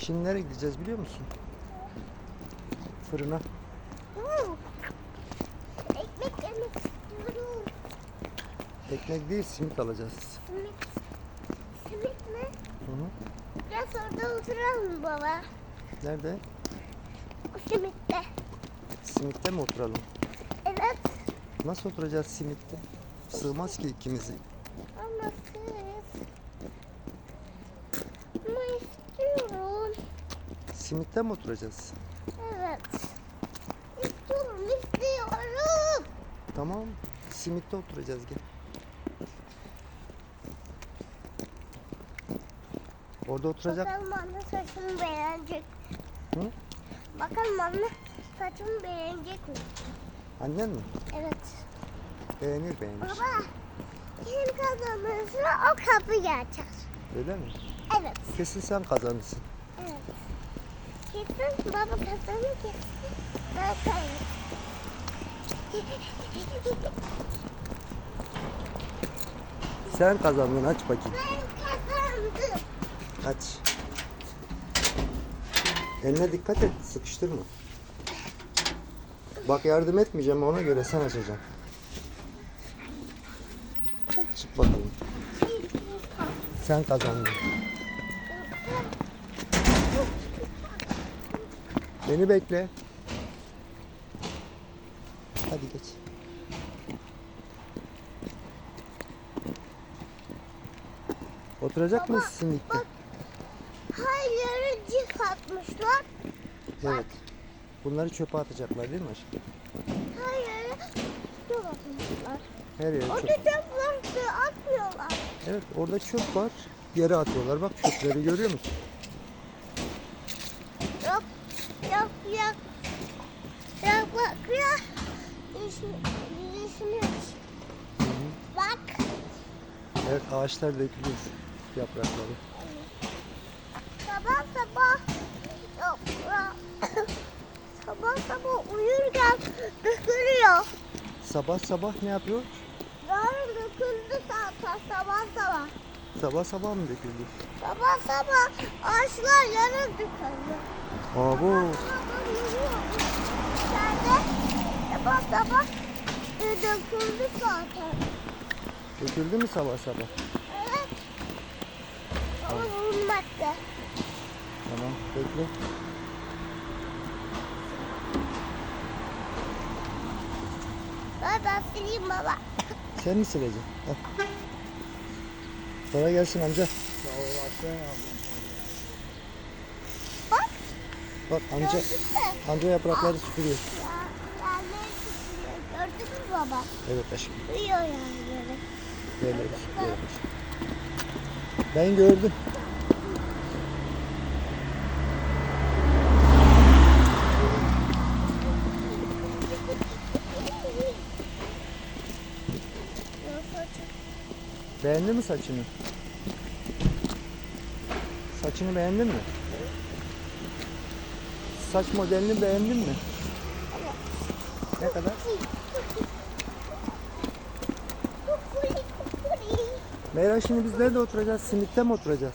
Şimdi nereye gideceğiz biliyor musun? Fırına. Hmm. Ekmek yemek istiyorum. Ekmek değil simit alacağız. Simit. Simit mi? Hı hı. Biraz orada oturalım baba. Nerede? Simitte. Simitte mi oturalım? Evet. Nasıl oturacağız simitte? Sığmaz ki ikimizi. Ama kız. Ama. Simitte mi oturacağız? Evet. İstiyorum, istiyorum. Tamam. Simitte oturacağız gel. Orada oturacak. Bakalım anne saçımı beğenecek. Hı? Bakalım anne saçımı beğenecek mi? Annen mi? Evet. Beğenir beğenir. Baba, kim kazanırsa o kapıyı açar. Öyle mi? Evet. Kesin sen kazanırsın. Evet. Kesin baba kazanır kesin. Ben kaybettim. Sen kazandın aç bakayım. ben kazandım. Aç. Eline dikkat et sıkıştırma. Bak yardım etmeyeceğim ona göre sen açacaksın. Çık bakalım. Sen kazandın. Beni bekle. Hadi geç. Oturacak Baba, mısın bak. Her yere cif atmışlar. Evet. Bunları çöpe atacaklar değil mi aşkım? Her yere cif atmışlar. Her yere O çöp. çöpleri atmıyorlar. Evet orada çöp var. Yere atıyorlar. Bak çöpleri görüyor musun? Yok, yok, yok. Yok bak ya. Düşmüş. Düşmüş. Bak. Evet ağaçlar dökülüyor. Yaprakları. Sabah sabah sabah sabah uyurken dökülüyor. Sabah sabah ne yapıyor? Yarın döküldü zaten sabah sabah. Sabah sabah mı döküldü? Sabah sabah ağaçlar yarın döküldü. Aa bu. Sabah yürüyor. İçeride sabah sabah e, döküldü zaten. Döküldü mü sabah sabah? Evet. Ama vurmadı. Tamam bekle. Ben sileyim baba. Sen mi sileceksin? Sonra gelsin amca. Bak. Bak amca, amca yaprakları süpürüyor. Ya, yerleri mü baba? Evet aşkım. Uyuyor. Yerleri süpürüyor aşkım. Ben gördüm. Beğendin mi saçını? Saçını beğendin mi? Saç modelini beğendin mi? Ne kadar? Meyra şimdi biz nerede oturacağız? Simitte mi oturacağız?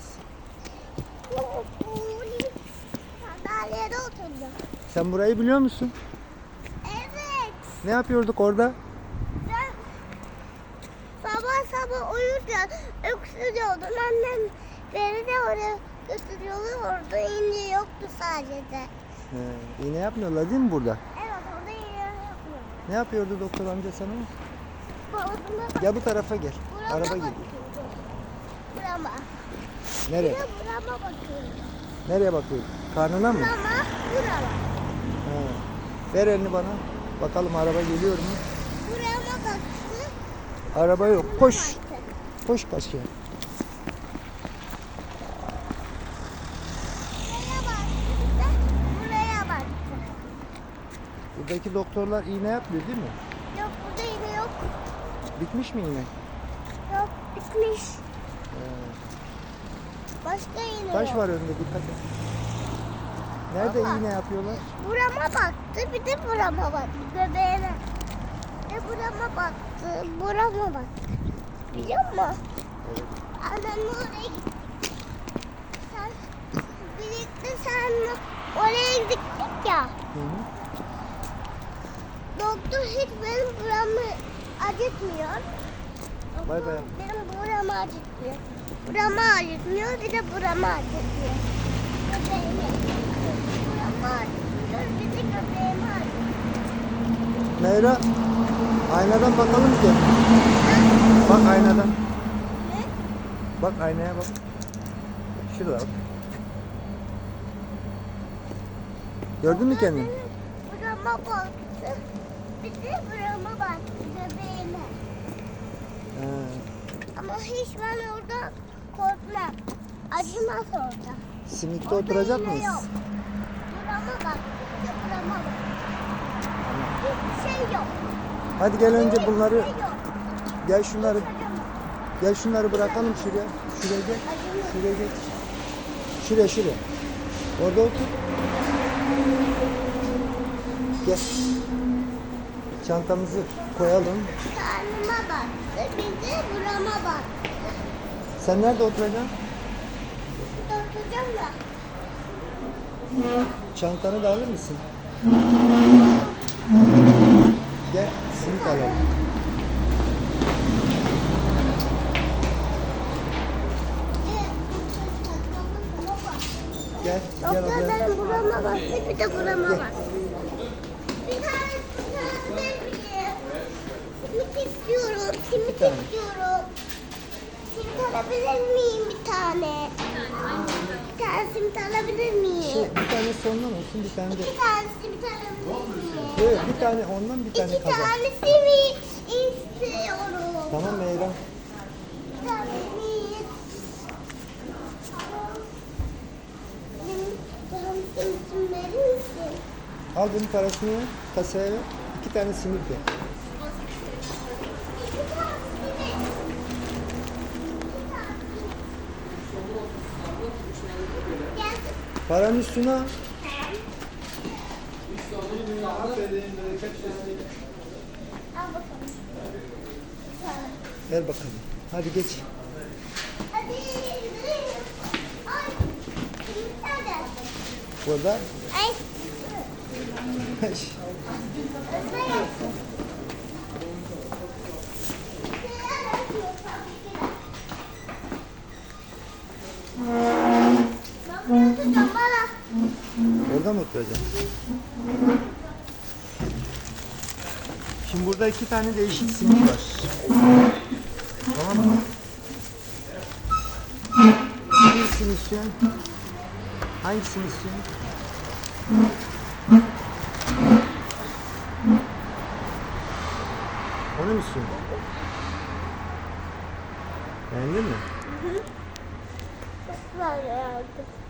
Sandalyede oturdum. Sen burayı biliyor musun? Evet. Ne yapıyorduk orada? Ben sabah sabah uyurken öksürüyordum. Annem beni de oraya götürüyordu. Orada iğne yoktu sadece. He, iğne yapmıyorlar değil mi burada? Evet orada iğne yoktu. Ne yapıyordu doktor amca sana? Gel bu tarafa gel. burama Araba geliyor. bakıyordu. Burama. Bir Nereye? de burama bakıyordu. Nereye bakıyorsun? Karnına mı? Burama, burama. He. Ver elini bana. Bakalım araba geliyor mu? Burama baktı. Araba yok. burama Koş. baktı. Koş. Bir baktı. Buradaki doktorlar iğne yapmıyor değil mi? Yok burada iğne yok. Bitmiş mi iğne? Yok bitmiş. Başka iğne Taş yok. var önünde dikkat et. Nerede Baba. iğne yapıyorlar? Burama baktı bir de burama baktı göbeğine. Bir de burama baktı, burama baktı. Biliyor musun? Evet. Annem oraya gitti. Sen birlikte oraya gittik ya. Hı hı. Doktor hiç benim buramı acıtmıyor. Bay bay. Benim buramı acıtmıyor. Buramı acıtmıyor bir de buramı acıtmıyor. Göbeğimi. Buramı acıtmıyor bir de göbeğimi acıtmıyor. Meyra aynadan bakalım bir de. Bak aynadan. Ne? Bak aynaya bak. Şurada bak. Gördün mü kendini? Burama baktı. Bir de burama baktı göbeğime. Ama hiç ben orada korkmam. Acımaz orada. Simitte Orada oturacak mıyız? Yok. Burama bak. Hiçbir şey yok. Hadi gel önce Hiçbir bunları şey yok. gel şunları gel şunları bırakalım şuraya. Şuraya gel. Şuraya geç. Şuraya şuraya. Orada otur. Gel. Çantamızı koyalım. Karnıma baktı. Bir de burama baktı. Sen nerede oturacaksın? Tutacağım da. Çantanı da alır mısın? Gel simit alalım. Gel, gel Doktor benim burama baktı. Bir de burama baktı. Bir tane simit miyim? Simit istiyorum. Simit istiyorum. Simit alabilir miyim bir tane? Bir tane simit alabilir miyim? Şey, bir tane sondan olsun, bir tane de. İki tane simit alabilir miyim? Evet, bir tane ondan, bir tane İki kazan. tane simit istiyorum. Tamam Meyra. Bir tane simit. Benim simitim verir misin? Al bunun parasını kasaya ver. İki tane simit ver. İki tane simit. İki tane simit. Gel. Paranın üstüne. Ver bakalım. Hadi geç. Hadi gidelim. Ay. Burada. Ay. Orada mı oturacaksın? Şimdi burada iki tane değişik simit var. Tamam mı? Hangisini istiyorsun? Hangisini istiyorsun? Onu mu istiyorsun? Beğendin mi? Çok güzel.